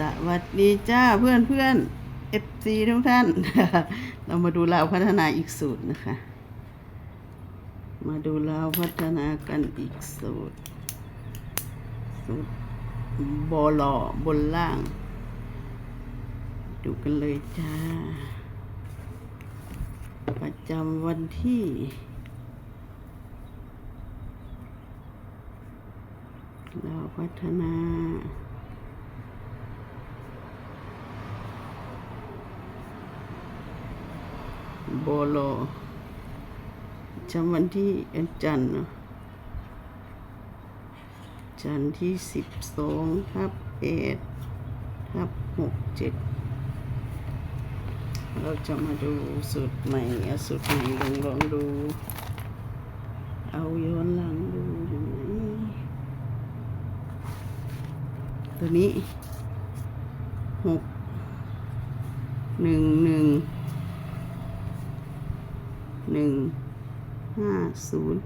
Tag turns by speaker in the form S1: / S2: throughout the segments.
S1: สวัสดีจ้าเพื่อนเพื่อนเอฟซีทุกท่าน เรามาดูลาพัฒนาอีกสูตรนะคะ มาดูลาพัฒนากันอีกสูตร สูตรบอลอบนล่าง ดูกันเลยจ้า ประจำวันที่ลาพัฒนา โบโลจำวันที่จันทร์เนอะจันทร์ที่สิบสองทับเอ็ดทับหกเจ็ดเราจะมาดูสูตรใหม่เอาสูตรใหม่ลองลองดู เอาย้อนหลังดูอยู่ไหนตัวนี้หกหนึ่งหนึ่ง หนึ่งห้าศูนย์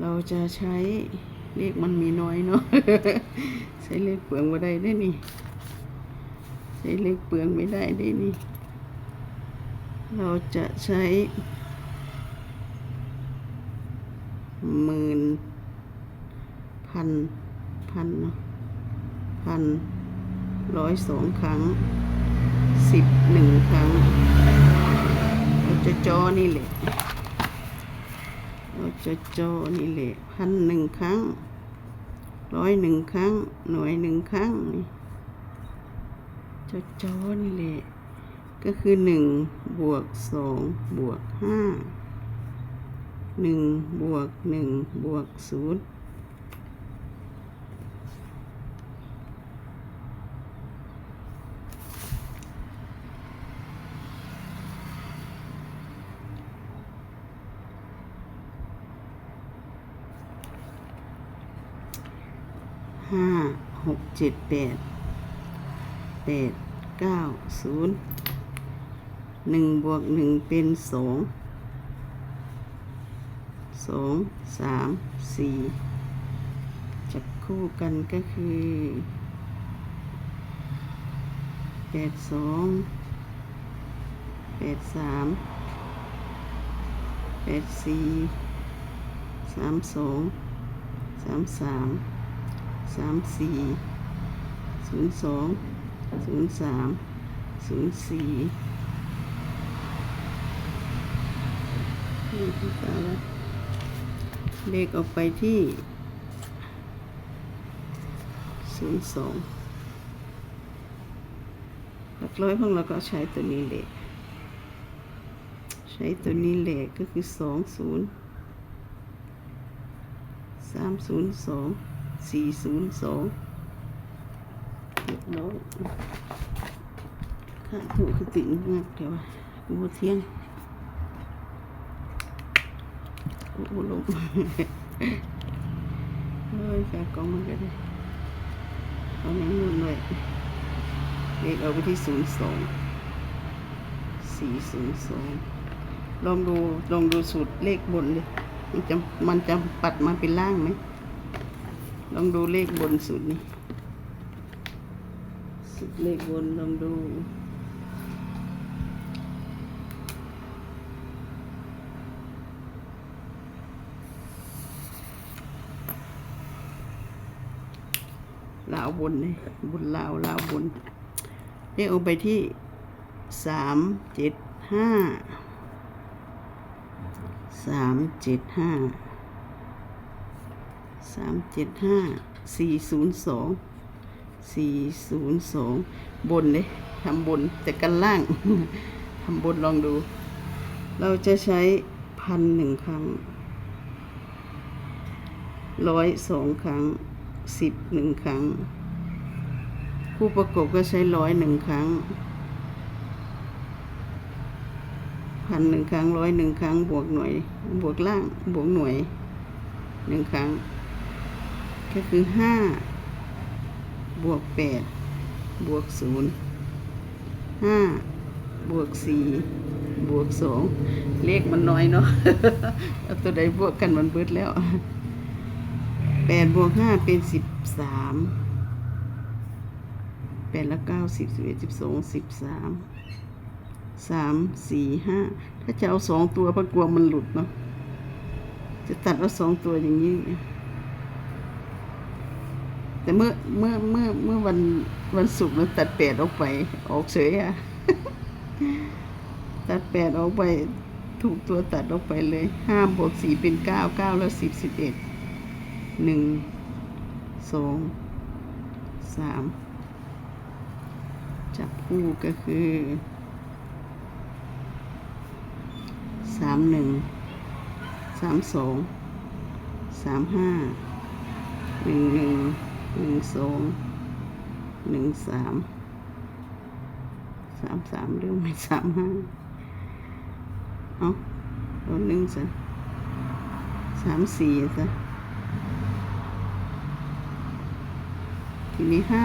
S1: เราจะใช้เลขมันมีน้อยเนาะใช้เลขเปลืองไม่ได้ได้นี่ ใช้เลขเปลืองไม่ได้ได้นี่ เราจะใช้หมื่นพันพันเนาะพันร้อยสองครั้งสิบหนึ่งครั้ง จะจอนี่แหละเราจะจอนี่แหละพันหนึ่งครั้งร้อยหนึ่งครั้ง หน่วยหนึ่งครั้งนี่จะจอนี่แหละก็คือหนึ่งบวกสองบวกห้าหนึ่งบวกหนึ่งบวกศูนย์ ห้าหกเจ็ดแปดแปดเก้าศูนย์หนึ่งบวกหนึ่งเป็นสองสองสามสี่จับคู่กันก็คือแปดสองแปดสามแปดสี่สามสองสามสาม สามสี่ศูนย์สองศูนย์สามศูนย์สี่นี่ที่ตาแล้วเลขออกไปที่ศูนย์สองหลักร้อยของเราก็ใช้ตัวนี้เลขใช้ตัวนี้เลขก็คือสองศูนย์สามศูนย์สอง สี่ศูนย์สองเรียบร้อยข้าถูกคือติ่งงักเดี๋ยวกูเที่ยงกูลงเฮ้ยแกกองมันก็ได้เอาแมงมุมเลยเลขเอาไปที่ศูนย์สองสี่ศูนย์สองลองดูลองดูสูตรเลขบนเลย มันจะมันจะปัดมาเป็นล่างไหม ลองดูเลขบนสุดนี่สุดเลขบนลองดูลาวบนนี่บนลาวลาวบนเลขเอาไปที่สามเจ็ดห้าสามเจ็ดห้า สามเจ็ดห้าสี่ศูนย์สองสี่ศูนย์สองบนเลยทำบนแต่กันล่างทำบนลองดู เราจะใช้พันหนึ่งครั้งร้อยสองครั้งสิบหนึ่งครั้ง คู่ประกบก็ใช้ร้อยหนึ่งครั้งพันหนึ่งครั้งร้อยหนึ่งครั้งบวกหน่วย บวกล่างบวกหน่วยหนึ่งครั้ง ก็คือห้าบวกแปดบวกศูนย์ห้าบวกสี่บวกสองเลขมันน้อยเนาะเอาตัวใดบวกกันมันเบิดแล้วแปดบวกห้าเป็นสิบสามแปดละเก้าสิบสิบเอ็ดสิบสองสิบสามสามสี่ห้าถ้าจะเอาสองตัวเพราะกลัวมันหลุดเนาะจะตัดเอาสองตัวอย่างนี้ แต่เมื่อเมื่อเมื่อเมื่อวันวันศุกร์เราตัดแปดออกไป ออกเฉยอะตัดแปดออกไป ถูกตัวตัดออกไปเลยห้าบวกสี่เป็นเก้าเก้าแล้วสิบสิบเอ็ดหนึ่งสองสามจับคู่ก็คือสามหนึ่งสามสองสามห้าหนึ่งหนึ่ง หนึ่งสองหนึ่งสามสามสามเรื่องไม่สามห้าเอาเอาหนึ่งซะสามสี่ซะทีนี้ห้า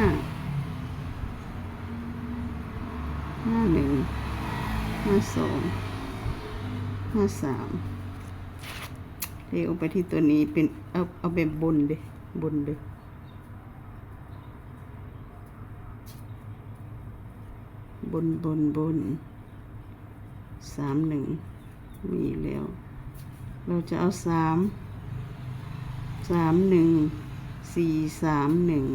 S1: ห้าหนึ่งห้าสองห้าสามเทออกไปที่ตัวนี้เป็นเอาเอาแบบบนเด้บนเด้ บนบนบนสามหนึ่งมีแล้ว เราจะเอาสามสามหนึ่งสี่สามหนึ่ง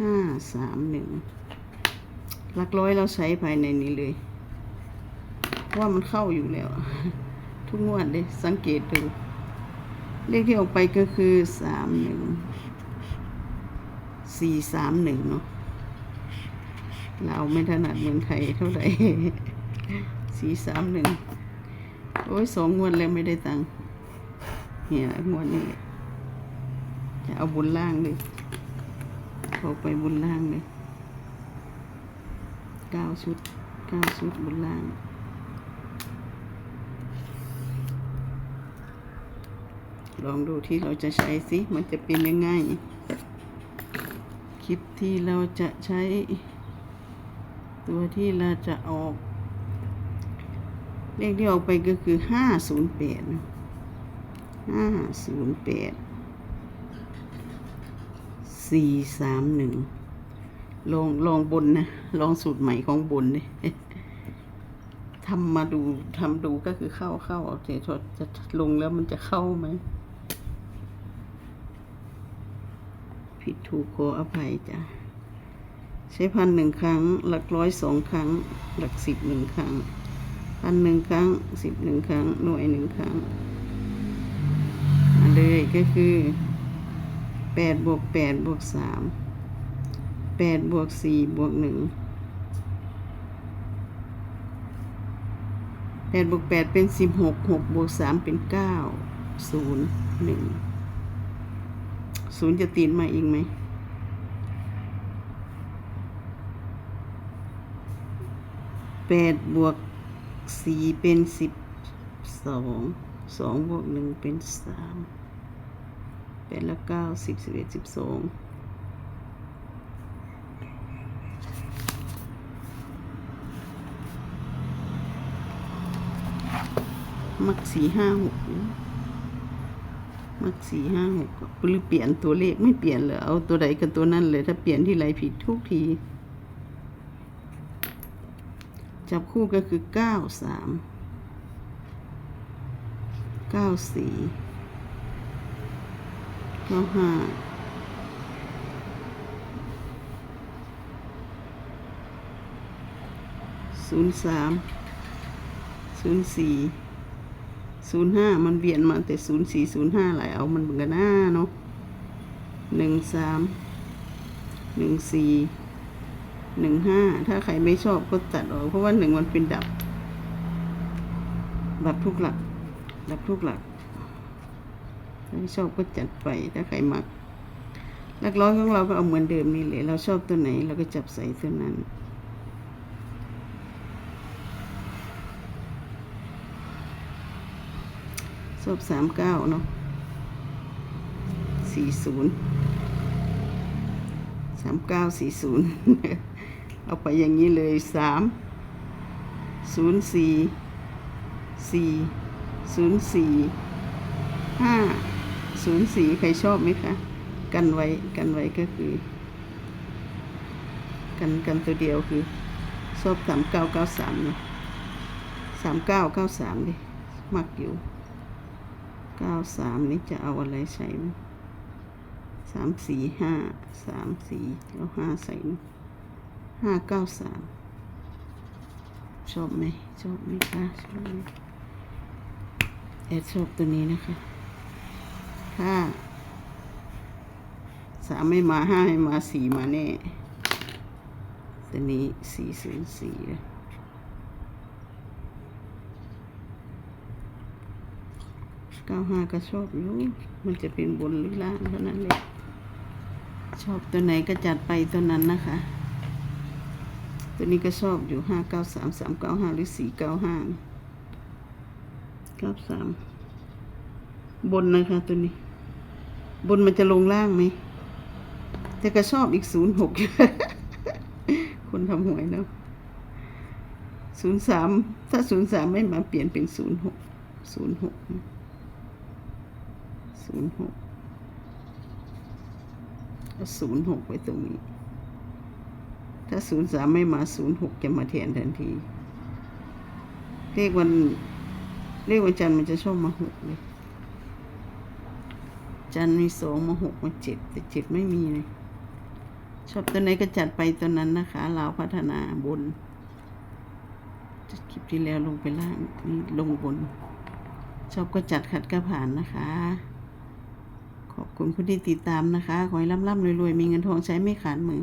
S1: ห้าสามหนึ่งหลักร้อยเราใช้ภายในนี้เลย เพราะว่ามันเข้าอยู่แล้ว ทุกงวดเลยสังเกตดู เลขที่ออกไปก็คือสามหนึ่งสี่สามหนึ่งเนาะ เราไม่ถนัดเมืองไทยเท่าไหร่สี่สามหนึ่งโอ้ยสองงวดแล้วไม่ได้ตังค์เนี่ยงวดนี้จะเอาบุญล่างเลยออกไปบุญล่างเลยเก้าชุดเก้าชุดบุญล่างลองดูที่เราจะใช้สิ มันจะเป็นยังไง คลิปที่เราจะใช้ ตัวที่เราจะออก เลขที่ออกไปก็คือห้าศูนย์แปดห้าศูนย์แปดสี่สามหนึ่งลองลองบนนะ ลองสูตรใหม่ของบนเลยทำมาดูทำดูก็คือเข้าเข้าเอาแต่จะลงแล้วมันจะเข้าไหม ผิดถูกขออภัยจ้ะ ใช้พันหนึ่งครั้ง หลักร้อยสองครั้ง หลักสิบหนึ่งครั้ง พันหนึ่งครั้งสิบหนึ่งครั้ง หน่วยหนึ่งครั้งเลยก็คือแปดบวกแปดบวกสามแปดบวกสี่บวกหนึ่งแปดบวกแปดเป็นสิบหกหกบวกสามเป็นเก้าศูนย์หนึ่งศูนย์จะตีนมาอีกไหม แปดบวกสี่เป็นสิบสองสองบวกหนึ่งเป็นสามแปดและเก้าสิบสิบเอ็ดสิบสองมักสี่ห้าหกมักสี่ห้าหกหรือเปลี่ยนตัวเลขไม่เปลี่ยนเลยเอาตัวใดกับตัวนั้นเลย ถ้าเปลี่ยนที่ไรผิดทุกที จับคู่ก็คือเก้าสามเก้าสี่เก้าห้าศูนย์สามศูนย์สี่ศูนย์ห้ามันเวียนมาแต่ศูนย์สี่ศูนย์ห้าหลายเอามันเหมือนกันหน้าเนาะหนึ่งสามหนึ่งสี่ หนึ่งห้าถ้าใครไม่ชอบก็ตัดออกเพราะว่าหนึ่งมันเป็นดับ ดับทุกหลัก ดับทุกหลักถ้าไม่ชอบก็จัดไปถ้าใครมักหลักร้อยของเราก็เอาเหมือนเดิมนี่แหละเราชอบตัวไหนเราก็จับใส่ตัวนั้นชอบสามเก้าเนาะสี่ศูนย์สามเก้าสี่ศูนย์ เอาไปอย่างนี้เลยสามศูนย์สี่สี่ศูนย์สี่ห้าศูนย์สี่ใครชอบไหมคะ กันไว้กันไว้ก็คือ กันกันตัวเดียวคือ ชอบสามเก้าเก้าสามเนาะสามเก้าเก้าสามดิมักอยู่เก้าสามนี่จะเอาอะไรใส่มั้ยสามสี่ห้าสามสี่แล้วห้าใส่มั้ย ห้าเก้าสามชอบไหมชอบไหมคะชอบไหมแอดชอบตัวนี้นะคะถ้าสามไม่มาห้าไม่มาสี่มาแน่ตัวนี้สี่ศูนย์สี่เลยเก้าห้าก็ชอบอยู่มันจะเป็นบนหรือล่างเท่านั้นเลยชอบตัวไหนก็จัดไปตัวนั้นนะคะ ตัวนี้ก็ชอบอยู่ห้าเก้าสามสามเก้าห้าหรือสี่เก้าห้าเก้าสามบนนะคะตัวนี้ บนมันจะลงล่างไหม แต่ก็ชอบอีกศูนย์หกคนทำหวยเนาะศูนย์สามถ้าศูนย์สามไม่มาเปลี่ยนเป็นศูนย์หกศูนย์หกศูนย์หกก็ศูนย์หกไว้ตรงนี้ ถ้าศูนย์สามไม่มาศูนย์หกจะมาแทนทันที เลขวันเลขวันจันทร์มันจะชอบมาหกเลย จันทร์มีสองมาหกมาเจ็ดแต่เจ็ดไม่มีเลย ชอบตัวไหนก็จัดไปตัวนั้นนะคะลาวพัฒนาบนจะคลิปที่แล้วลงไปล่างนี่ลงบน ชอบก็จัดขัดก็ผ่านนะคะ ขอบคุณผู้ที่ติดตามนะคะ ขอให้ร่ำๆรวยๆ มีเงินทองใช้ไม่ขาดมือ